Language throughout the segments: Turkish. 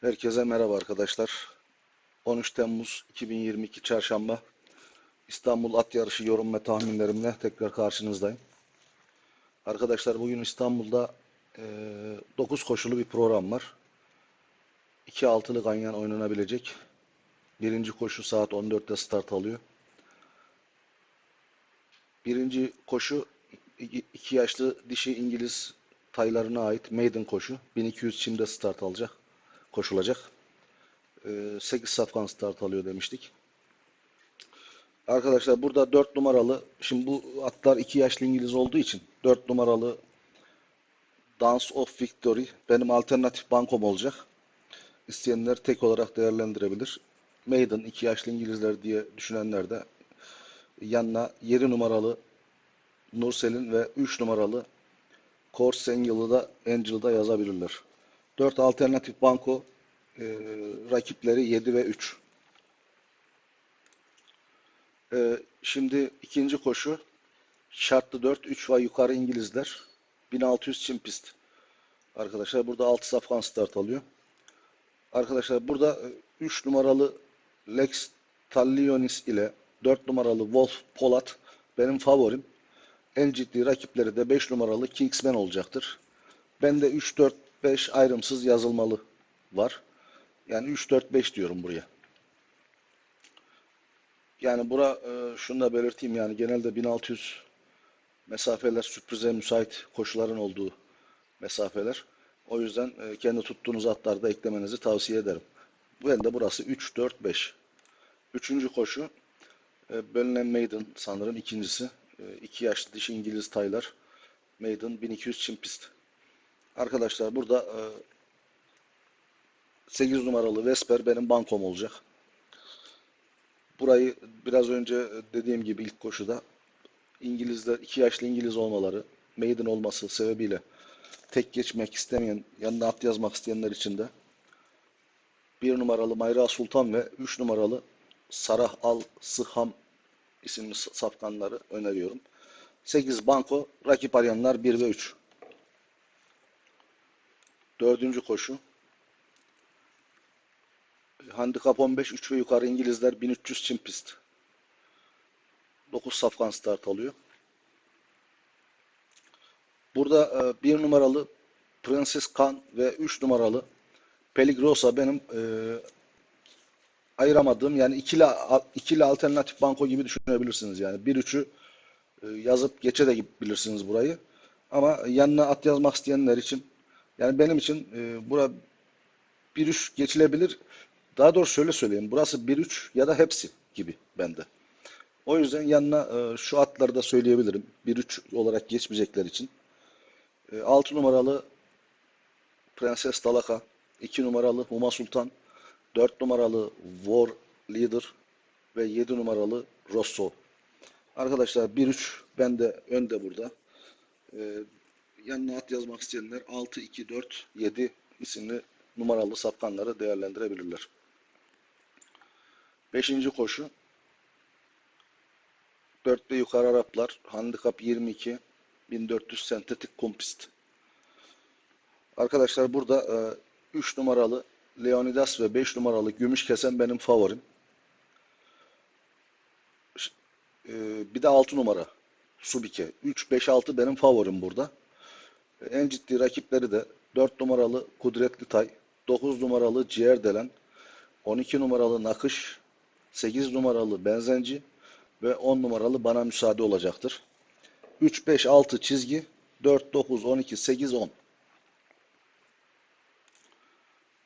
Herkese merhaba arkadaşlar. 13 Temmuz 2022 Çarşamba İstanbul At Yarışı yorum ve tahminlerimle tekrar karşınızdayım. Arkadaşlar bugün İstanbul'da 9 koşulu bir program var. 2 altılı ganyan oynanabilecek. Birinci koşu saat 14'te start alıyor. Birinci koşu 2 yaşlı dişi İngiliz taylarına ait maiden koşu. 1200 çimde start alacak. Koşulacak. 8 safkan start alıyor demiştik. Arkadaşlar burada 4 numaralı şimdi bu atlar 2 yaşlı İngiliz olduğu için 4 numaralı Dance of Victory benim alternatif bankom olacak. İsteyenler tek olarak değerlendirebilir. Maiden 2 yaşlı İngilizler diye düşünenler de yanına 7 numaralı Nursel'in ve 3 numaralı Course Angel'ı da Angel'ı da yazabilirler. 4 alternatif banko e, rakipleri 7 ve 3. E, şimdi ikinci koşu şartlı 4 3 ve yukarı İngilizler 1600 çim pist. Arkadaşlar burada 6 safkan start alıyor. Arkadaşlar burada 3 numaralı Lex Tallionis ile 4 numaralı Wolf Polat benim favorim. En ciddi rakipleri de 5 numaralı Kingsman olacaktır. Bende 3 4 5 ayrımsız yazılmalı var. Yani 3 4 5 diyorum buraya. Yani bura e, şunu da belirteyim yani genelde 1600 mesafeler sürprize müsait koşuların olduğu mesafeler. O yüzden e, kendi tuttuğunuz atlarda eklemenizi tavsiye ederim. Ben de burası 3 4 5. Üçüncü koşu e, Bölünen Maiden sanırım ikincisi. 2 yaşlı dişi İngiliz taylar. Maiden 1200 çim pist. Arkadaşlar burada 8 numaralı Vesper benim bankom olacak. Burayı biraz önce dediğim gibi ilk koşuda İngilizler 2 yaşlı İngiliz olmaları, maiden olması sebebiyle tek geçmek istemeyen, yanına at yazmak isteyenler için de 1 numaralı Mayra Sultan ve 3 numaralı Sarah Al Sıham isimli safkanları öneriyorum. 8 banko, rakip arayanlar 1 ve 3. Dördüncü koşu. Handikap 15, 3 ve yukarı İngilizler 1300 çim pist. 9 safkan start alıyor. Burada 1 numaralı Prenses Kan ve 3 numaralı Peligrosa benim e, ayıramadığım yani ikili, ikili alternatif banko gibi düşünebilirsiniz yani. 1-3'ü e, yazıp geçe de bilirsiniz burayı. Ama yanına at yazmak isteyenler için yani benim için e, bura 1-3 geçilebilir. Daha doğrusu şöyle söyleyeyim. Burası 1-3 ya da hepsi gibi bende. O yüzden yanına e, şu atları da söyleyebilirim. 1-3 olarak geçmeyecekler için. E, 6 numaralı Prenses Dalaka, 2 numaralı Huma Sultan, 4 numaralı War Leader ve 7 numaralı Rosso. Arkadaşlar 1-3 ben de önde burada. Ee, yanına at yazmak isteyenler 6, 2, 4, 7 isimli numaralı sapkanları değerlendirebilirler. Beşinci koşu 4 ve yukarı Araplar handikap 22 1400 sentetik kompist. Arkadaşlar burada 3 numaralı Leonidas ve 5 numaralı Gümüş Kesen benim favorim. Ee, bir de 6 numara Subike. 3, 5, 6 benim favorim burada. En ciddi rakipleri de 4 numaralı Kudretli Tay, 9 numaralı Ciğerdelen, 12 numaralı Nakış, 8 numaralı Benzenci ve 10 numaralı Bana Müsaade olacaktır. 3, 5, 6 çizgi, 4, 9, 12, 8, 10.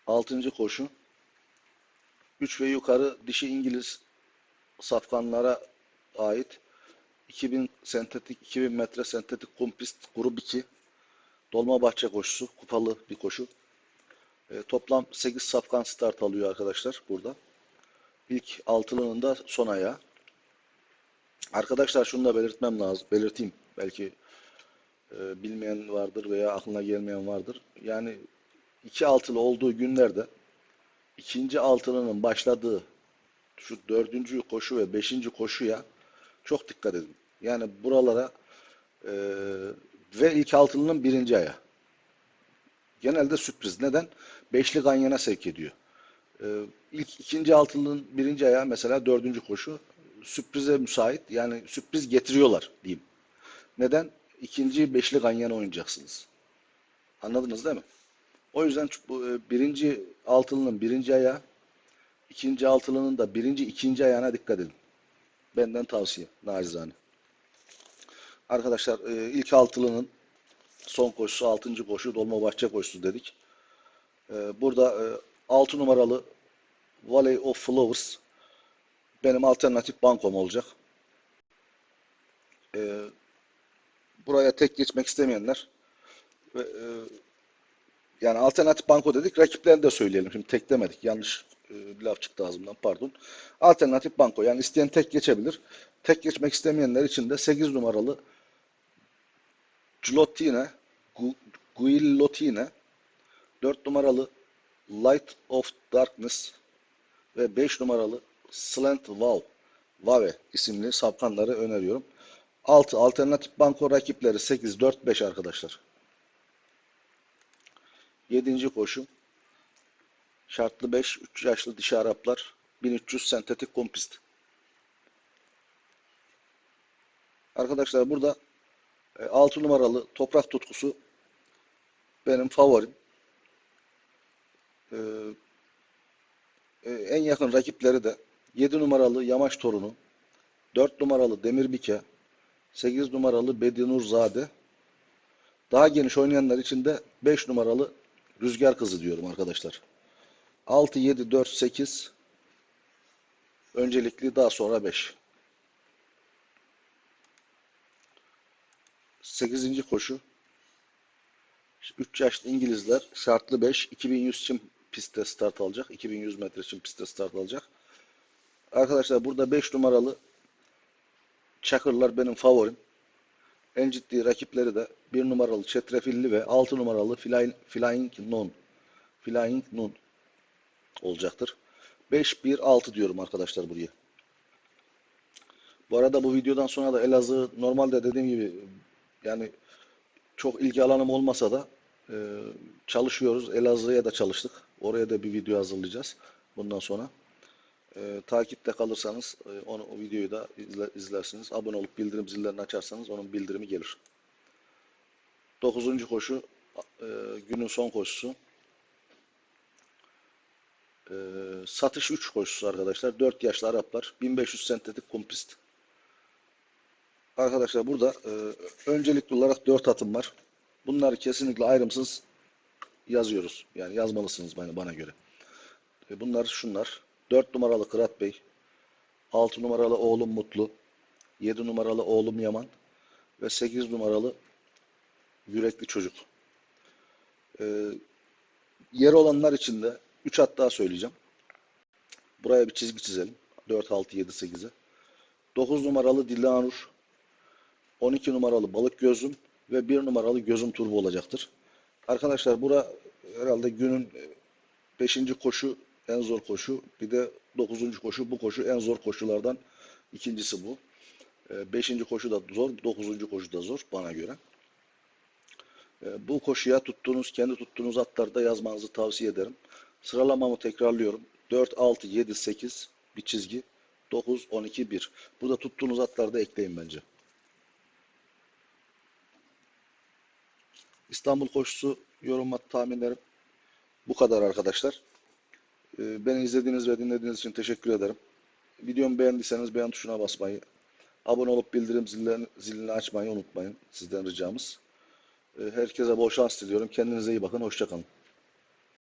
Altıncı koşu. 3 ve yukarı dişi İngiliz safkanlara ait 2000 sentetik 2000 metre sentetik kumpist grup 2 Dolmabahçe koşusu kupalı bir koşu. E, toplam 8 safkan start alıyor arkadaşlar burada. İlk altılının da son ayağı. Arkadaşlar şunu da belirtmem lazım. Belirteyim. Belki e, bilmeyen vardır veya aklına gelmeyen vardır. Yani iki altılı olduğu günlerde ikinci altılının başladığı şu dördüncü koşu ve beşinci koşuya çok dikkat edin. Yani buralara e, ve ilk altılının birinci aya. genelde sürpriz. Neden? Beşli ganyana sevk ediyor. Ee, ilk ikinci altılının birinci ayağı mesela dördüncü koşu sürprize müsait. Yani sürpriz getiriyorlar diyeyim. Neden? İkinci beşli ganyana oynayacaksınız. Anladınız değil mi? O yüzden bu e, birinci altılının birinci ayağı, ikinci altılının da birinci ikinci ayağına dikkat edin. Benden tavsiye, nacizane. Arkadaşlar e, ilk altılının son koşusu, altıncı koşu Dolmabahçe koşusu dedik. E, Burada e, 6 numaralı Valley of Flowers benim alternatif bankom olacak. E, Buraya tek geçmek istemeyenler yani alternatif banko dedik. Rakiplerini de söyleyelim. Şimdi tek demedik. Yanlış bir laf çıktı ağzımdan. Pardon. Alternatif banko. Yani isteyen tek geçebilir. Tek geçmek istemeyenler için de 8 numaralı Gilottine, Gu- Guillotine, 4 numaralı Light of Darkness ve 5 numaralı Slant Wow, Vave isimli sapkanları öneriyorum. 6 alternatif banko rakipleri 8, 4, 5 arkadaşlar. 7. koşu. Şartlı 5, 3 yaşlı dişi Araplar, 1300 sentetik kompist. Arkadaşlar burada 6 numaralı toprak tutkusu benim favorim. Ee, e, en yakın rakipleri de 7 numaralı Yamaç Torunu, 4 numaralı Demirbike, 8 numaralı Bedinurzade, daha geniş oynayanlar için de 5 numaralı Rüzgar Kızı diyorum arkadaşlar. 6, 7, 4, 8 öncelikli daha sonra 5. 8. koşu 3 yaşlı İngilizler şartlı 5 2100 çim pistte start alacak. 2100 metre çim pistte start alacak. Arkadaşlar burada 5 numaralı Çakırlar benim favorim. En ciddi rakipleri de 1 numaralı Çetrefilli ve 6 numaralı Flying, Flying Nun. Flying Nun olacaktır. 5-1-6 diyorum arkadaşlar buraya. Bu arada bu videodan sonra da Elazığ normalde dediğim gibi yani çok ilgi alanım olmasa da e, çalışıyoruz. Elazığ'a da çalıştık. Oraya da bir video hazırlayacağız bundan sonra. E, takipte kalırsanız e, onu, o videoyu da izle, izlersiniz. Abone olup bildirim zillerini açarsanız onun bildirimi gelir. Dokuzuncu koşu e, günün son koşusu. E, satış 3 koşusu arkadaşlar. 4 yaşlı Araplar. 1500 sentetik kompist. Arkadaşlar burada e, öncelikli olarak 4 atım var. Bunları kesinlikle ayrımsız yazıyoruz. Yani yazmalısınız bana, bana göre. E, bunlar şunlar. 4 numaralı Kırat Bey. 6 numaralı oğlum Mutlu. 7 numaralı oğlum Yaman. Ve 8 numaralı Yürekli Çocuk. E, yer olanlar için de 3 at daha söyleyeceğim. Buraya bir çizgi çizelim. 4, 6, 7, 8'e. 9 numaralı Dilanur. 12 numaralı Balık Gözüm ve 1 numaralı Gözüm Turbo olacaktır. Arkadaşlar bura herhalde günün 5. koşu en zor koşu. Bir de 9. koşu. Bu koşu en zor koşulardan ikincisi bu. 5. koşu da zor, 9. koşu da zor bana göre. E, Bu koşuya tuttuğunuz, kendi tuttuğunuz atlarda yazmanızı tavsiye ederim. Sıralamamı tekrarlıyorum. 4, 6, 7, 8 bir çizgi. 9, 12, 1. Burada tuttuğunuz atlarda ekleyin bence. İstanbul koşusu yorum tahminlerim bu kadar arkadaşlar. Ee, Beni izlediğiniz ve dinlediğiniz için teşekkür ederim. Videomu beğendiyseniz beğen tuşuna basmayı, abone olup bildirim zilini açmayı unutmayın. Sizden ricamız. Ee, Herkese bol şans diliyorum. Kendinize iyi bakın. Hoşçakalın.